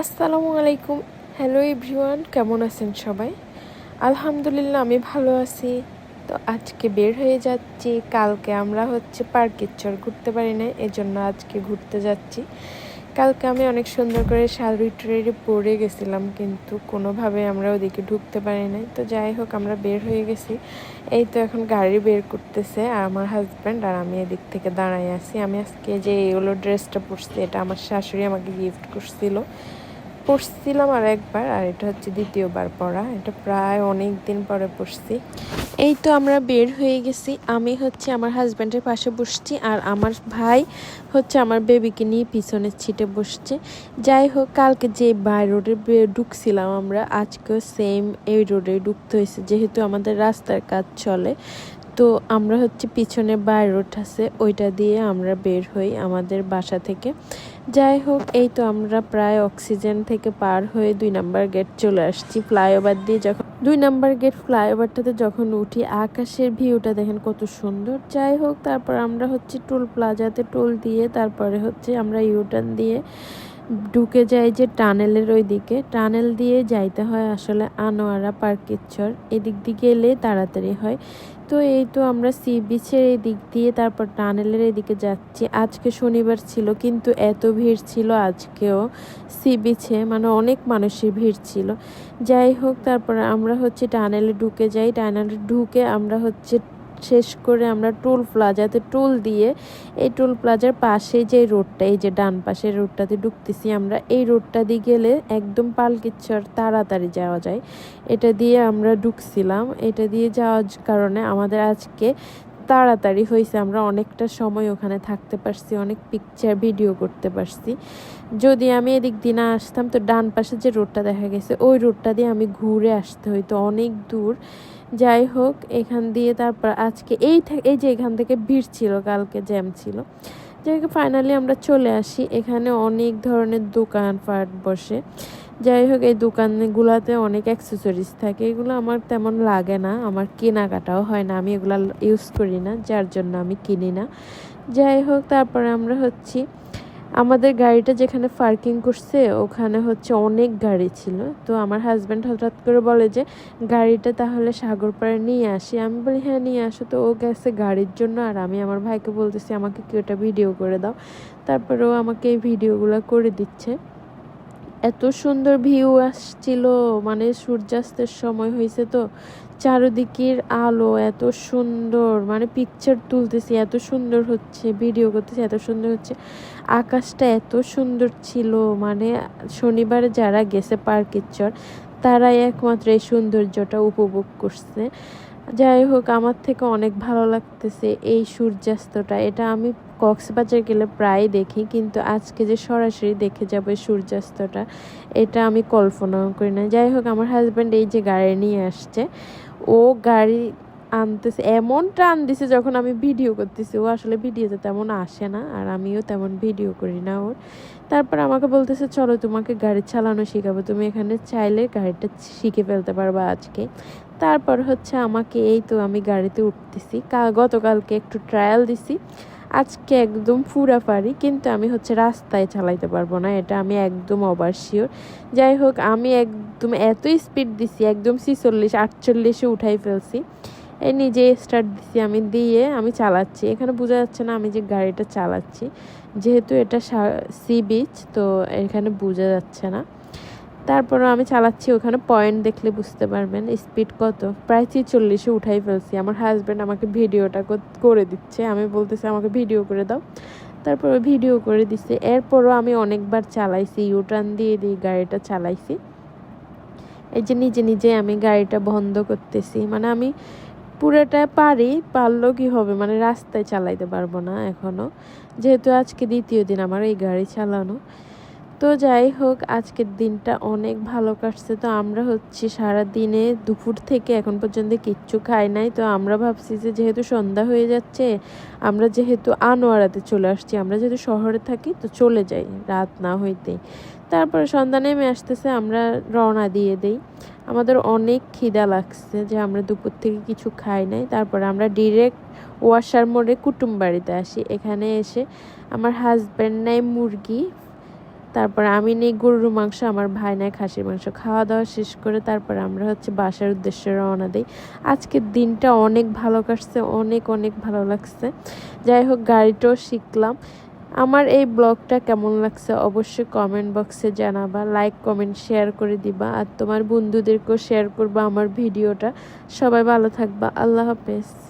আসসালামু আলাইকুম। Hello everyone কেমন আছেন সবাই? আলহামদুলিল্লাহ, আমি ভালো আছি। তো আজকে বের হয়ে যাচ্ছি। কালকে আমরা হচ্ছে পার্কের চর ঘুরতে পারি না এজন্য আজকে ঘুরতে যাচ্ছি। কালকে আমি অনেক সুন্দর করে শাড়ি ট্রেডে পরে গেছিলাম, কিন্তু কোনোভাবে আমরা ওদিকে ঢুকতে পারি নাই। তো যাই হোক, আমরা বের হয়ে গেছি। এই তো এখন গাড়ি বের করতেছে আর আমার হাজব্যান্ড আর আমি এদিক থেকে দাঁড়াই আছি। আমি আজকে যে এগুলো ড্রেসটা পরছি, এটা আমার শাশুড়ি আমাকে গিফট করছিল। পড়ছিলাম আর একবার আর এটা হচ্ছে দ্বিতীয়বার পড়া। এটা প্রায় অনেক দিন পরে পড়ছি। এই তো আমরা বের হয়ে গেছি। আমি হচ্ছে আমার হাজব্যান্ডের পাশে বসছি আর আমার ভাই হচ্ছে আমার বেবিকে নিয়ে পিছনের ছিটে বসছে। যাই হোক, কালকে যে বাই রোডে ঢুকছিলাম আমরা, আজকেও সেম এই রোডে ঢুকতে হয়েছে, যেহেতু আমাদের রাস্তার কাজ চলে। তো আমরা হচ্ছে পিছনে বাই রোড আছে, ওইটা দিয়ে আমরা বের হই আমাদের বাসা থেকে। যাই হোক, এই তো আমরা প্রায় অক্সিজেন থেকে পার হয়ে দুই নাম্বার গেট চলে আসছি। ফ্লাইওভার দিয়ে যখন দুই নাম্বার গেট ফ্লাইওভারটাতে যখন উঠি, আকাশের ভিউটা দেখেন কত সুন্দর। যাই হোক, তারপর আমরা হচ্ছে টোল প্লাজাতে টোল দিয়ে, তারপরে হচ্ছে আমরা ইউটার্ন দিয়ে ঢুকে যাই যে টানেলের ওই দিকে টানেল দিয়ে যাইতে হয় আসলে আনোয়ারা পার্কের চর এদিক দিয়ে গেলে তাড়াতাড়ি হয়। তো এই তো আমরা সি বিচের এই দিক দিয়ে তারপর টানেলের এদিকে যাচ্ছি। আজকে শনিবার ছিল, কিন্তু এত ভিড় ছিল আজকেও সি বিচে মানে অনেক মানুষের ভিড় ছিল। যাই হোক, তারপর আমরা হচ্ছে টানেলে ঢুকে যাই। টানেলে ঢুকে আমরা হচ্ছে শেষ করে আমরা টোল প্লাজাতে টোল দিয়ে এই টোল প্লাজার পাশে যে রোডটা, এই যে ডান পাশের রোডটাতে ঢুকতেছি আমরা, এই রোডটা দিয়ে গেলে একদম পালকিচ্ছর তাড়াতাড়ি যাওয়া যায়। এটা দিয়ে আমরা ঢুকছিলাম। এটা দিয়ে যাওয়ার কারণে আমাদের আজকে তাড়াতাড়ি হয়েছে। আমরা অনেকটা সময় ওখানে থাকতে পারছি, অনেক পিকচার ভিডিও করতে পারছি। যদি আমি এদিক দিয়ে না আসতাম, তো ডান পাশে যে রোডটা দেখা গেছে, ওই রোডটা দিয়ে আমি ঘুরে আসতে হইতো। অনেক দূর যাই হোক, এখান দিয়ে তারপর আজকে এই এই যে এখান থেকে ভিড় ছিল, কালকে জ্যাম ছিল। যাই হোক ফাইনালি আমরা চলে আসি। এখানে অনেক ধরনের দোকান ফাট বসে। যাই হোক, এই দোকানগুলোতে অনেক অ্যাক্সেসরিজ থাকে। এগুলো আমার তেমন লাগে না। আমার কেনাকাটাও হয় না। আমি এগুলো ইউজ করি না, যার জন্য আমি কিনি না। যাই হোক, তারপরে আমরা হচ্ছি আমাদের গাড়িটা যেখানে পার্কিং করছে, ওখানে হচ্ছে অনেক গাড়ি ছিল। তো আমার হাজব্যান্ড হঠাৎ করে বলে যে, গাড়িটা তাহলে সাগর পাড়ে নিয়ে আসি। আমি বলি হ্যাঁ নিয়ে আসো। তো ও গেছে গাড়ির জন্য আর আমি আমার ভাইকে বলতেছি, আমাকে কি ওটা ভিডিও করে দাও। তারপরে ও আমাকে এই ভিডিওগুলো করে দিচ্ছে। এত সুন্দর ভিউ আসছিল মানে সূর্যাস্তের সময় হয়েছে তো। চারদিকের আলো এত সুন্দর মানে পিকচার তুলতেছি, এত সুন্দর হচ্ছে ভিডিও করতেছি, এত সুন্দর হচ্ছে। আকাশটা এত সুন্দর ছিল মানে শনিবারে যারা গেছে পার্কের চর, তারাই একমাত্র এই সৌন্দর্যটা উপভোগ করছে। যাই হোক, আমার থেকে অনেক ভালো লাগতেছে এই সূর্যাস্তটা। এটা আমি কক্সবাজার গেলে প্রায় দেখি, কিন্তু আজকে যে সরাসরি দেখে যাব এই সূর্যাস্তটা, এটা আমি কল্পনাও করি না যাই হোক, আমার হাজব্যান্ড এই যে গাড়ি নিয়ে আসছে ও গাড়ি আনতেছে, এমন টান দিছে যখন আমি ভিডিও করতেছি। ও আসলে ভিডিওতে তেমন আসে না, আর আমিও তেমন ভিডিও করি না ওর। তারপর আমাকে বলতেছে, চলো তোমাকে গাড়ি চালানো শেখাবো। তুমি এখানে চাইলে গাড়িটা শিখে ফেলতে পারবা আজকে। তারপর হচ্ছে আমাকে এই তো আমি গাড়িতে উঠতেছি। গতকালকে একটু ট্রায়াল দিছি। আজকে একদম পুরা পারি, কিন্তু আমি হচ্ছে রাস্তায় চালাইতে পারব না, এটা আমি একদম অবার শিওর যাই হোক, আমি একদম এত স্পিড দিছি, একদম ছিচল্লিশ, আটচল্লিশে উঠাই ফেলছি। এই নিজে স্টার্ট দিছি আমি, দিয়ে আমি চালাচ্ছি। এখানে বোঝা যাচ্ছে না আমি যে গাড়িটা চালাচ্ছি। যেহেতু এটা সি বিচ তো এখানে বোঝা যাচ্ছে না। তারপরও আমি চালাচ্ছি, ওখানে পয়েন্ট দেখলে বুঝতে পারবেন স্পিড কত। প্রায় ছিচল্লিশে উঠাই ফেলছি। আমার হাজব্যান্ড আমাকে ভিডিওটা করে দিচ্ছে। আমি বলতেছি, আমাকে ভিডিও করে দাও। তারপরে ভিডিও করে দিচ্ছে এরপরও আমি অনেকবার চালাইছি ইউটার্ন দিয়ে দিয়ে গাড়িটা চালাইছি। এই যে নিজে নিজে আমি গাড়িটা বন্ধ করতেছি। মানে আমি পুরোটা পারি, পারলেও কি হবে? মানে রাস্তায় চালাইতে পারব না এখনও যেহেতু আজকে দ্বিতীয় দিন আমার এই গাড়ি চালানো। তো যাই হোক, আজকের দিনটা অনেক ভালো কাটছে। তো আমরা হচ্ছে সারা দিনে দুপুর থেকে এখন পর্যন্ত কিচ্ছু খাই নাই। তো আমরা ভাবছি যে যেহেতু সন্ধ্যা হয়ে যাচ্ছে, আমরা যেহেতু আনোয়ারাতে চলে আসছি, আমরা যেহেতু শহরে থাকি, তো চলে যাই রাত না হইতেই। তারপরে সন্ধ্যা নেমে আসতেছে, আমরা রওনা দিয়ে দেই। আমাদের অনেক খিদা লাগছে যে আমরা দুপুর থেকে কিছু খাই নাই। তারপরে আমরা ডিরেক্ট ওয়াশার মোড়ে কুটুম বাড়িতে আসি। এখানে এসে আমার হাজব্যান্ড নেয় মুরগি। তারপর আমি নেই, গরুর মাংস, আমার ভাই নেয় খাসির মাংস। খাওয়া দাওয়া শেষ করে তারপর আমরা হচ্ছে বাসার উদ্দেশ্যে রওনা দিই। আজকের দিনটা অনেক ভালো কাটছে, অনেক অনেক ভালো লাগছে। যাই হোক, গাড়িটাও শিখলাম। আমার এই ব্লগটা কেমন লাগছে অবশ্যই কমেন্ট বক্সে জানাবা লাইক কমেন্ট শেয়ার করে দিবা। আর তোমার বন্ধুদেরকেও শেয়ার করবা আমার ভিডিওটা। সবাই ভালো থাকবা। আল্লাহ হাফেজ।